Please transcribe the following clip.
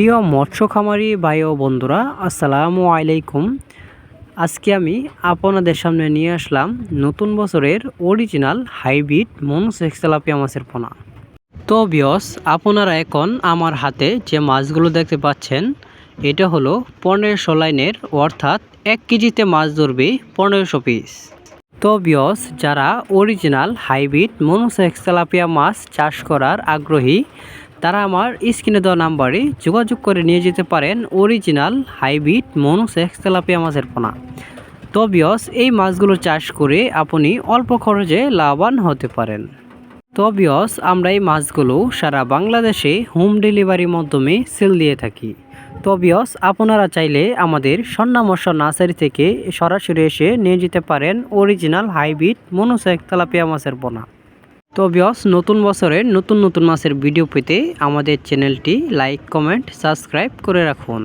প্রিয় মৎস্য খামারি ভাই ও বন্ধুরা, আসসালামু আলাইকুম। আজকে আমি আপনাদের সামনে নিয়ে আসলাম নতুন বছরের অরিজিনাল হাইব্রিড মনোসেক্স তেলাপিয়া মাছের পোনা। তো বিয়স আপনারা এখন আমার হাতে যে মাছগুলো দেখতে পাচ্ছেন, এটা হলো পনেরোশো লাইনের, অর্থাৎ এক কেজিতে মাছ ধরবে পনেরোশো পিস তো বিয়স যারা অরিজিনাল হাইব্রিড মনোসেক্স তেলাপিয়া মাছ চাষ করার আগ্রহী তারা আমার স্ক্রিনে দেওয়া নাম্বারে যোগাযোগ করে নিয়ে যেতে পারেন অরিজিনাল হাইব্রিড মনোসেক্স তেলাপিয়া মাছের পোনা। তবিয়স এই মাছগুলো চাষ করে আপনি অল্প খরচে লাভবান হতে পারেন। তবিয়স আমরা এই মাছগুলো সারা বাংলাদেশে হোম ডেলিভারির মাধ্যমে সেল দিয়ে থাকি। তবিয়স আপনারা চাইলে আমাদের স্বর্ণামর্ষ নার্সারি থেকে সরাসরি এসে নিয়ে যেতে পারেন অরিজিনাল হাইব্রিড মনোসেক তেলাপিয়া মাছের পোনা। তো বিয়স নতুন বছরের নতুন নতুন মাসের ভিডিও পেতে আমাদের চ্যানেলটি লাইক কমেন্ট সাবস্ক্রাইব করে রাখুন।